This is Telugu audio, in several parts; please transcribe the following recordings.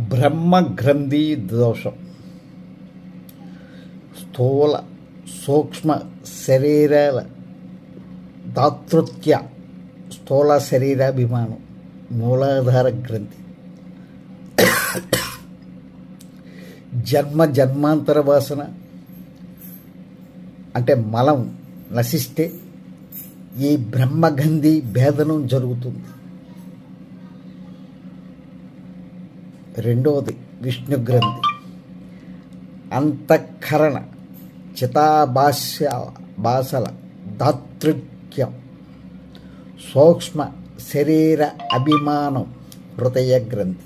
బ్రహ్మగ్రంథి దోషం స్థూల సూక్ష్మ శరీరాల దాతృత్య స్థూల శరీరాభిమానం మూలాధార గ్రంథి. జన్మ జన్మాంతర వాసన అంటే మలం నశిస్తే ఈ బ్రహ్మగంధి భేదనం జరుగుతుంది. రెండవది విష్ణుగ్రంథి. అంతఃకరణ చితాభాష్య భాషల దాతృక్యం సూక్ష్మ శరీర అభిమానం హృదయ గ్రంథి.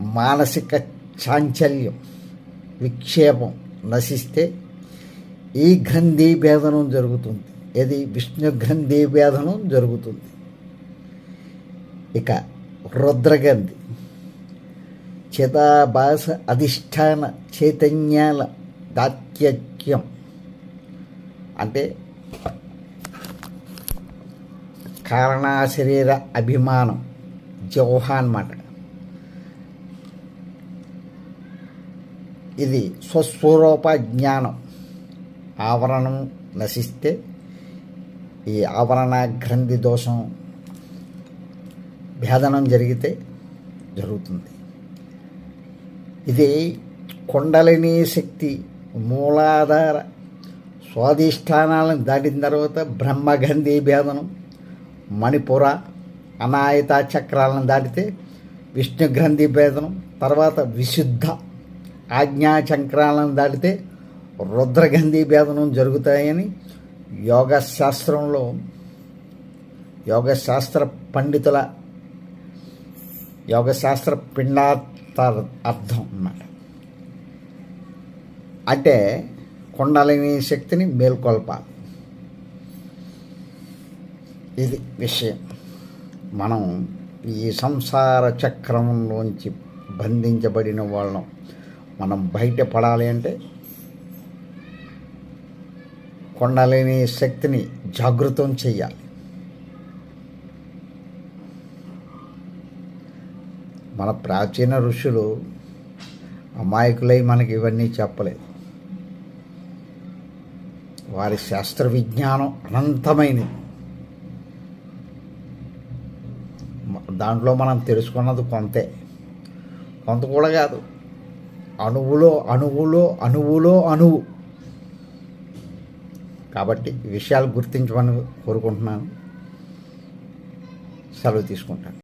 మానసిక చాంచల్యం విక్షేపం నశిస్తే ఈ గ్రంథి భేదనం జరుగుతుంది. ఇది విష్ణు గ్రంథి భేదనం జరుగుతుంది. ఇక రుద్రగంధి. చిదాభాస అధిష్టాన చైతన్యాల దాత్యక్యం అంటే కారణాశరీర అభిమానం జోహ అన్నమాట ఇది స్వస్వరూప జ్ఞానం. ఆవరణం నశిస్తే ఈ ఆవరణ గ్రంథి దోషం భేదనం జరిగితే జరుగుతుంది. ఇది కుండలిని శక్తి మూలాధార స్వాధిష్టానాలను దాటిన తర్వాత బ్రహ్మగంధి భేదనం మణిపుర అనాయత చక్రాలను దాటితే విష్ణుగ్రంథి భేదనం తర్వాత విశుద్ధ ఆజ్ఞా చక్రాలను దాటితే రుద్రగంధి భేదనం జరుగుతాయని యోగ శాస్త్రంలో యోగశాస్త్ర పండితుల యోగశాస్త్ర పిండార్థ అర్థం అన్నమాట. అంటే కుండలిని శక్తిని మేల్కొల్పాలి. ఇది విషయం. మనం ఈ సంసార చక్రంలోంచి బంధించబడిన వాళ్ళం. మనం బయటపడాలి అంటే కొండలేని శక్తిని జాగృతం చెయ్యాలి మన ప్రాచీన ఋషులు అమాయకులై మనకి ఇవన్నీ చెప్పలేదు. వారి శాస్త్ర విజ్ఞానం అనంతమైనది. దాంట్లో మనం తెలుసుకున్నది కొంతే. కొంత కూడా కాదు. అణువులో అణువులో అణువులో అణువు. కాబట్టి విషయాలు గుర్తించమని కోరుకుంటున్నాను. సెలవు తీసుకుంటాను.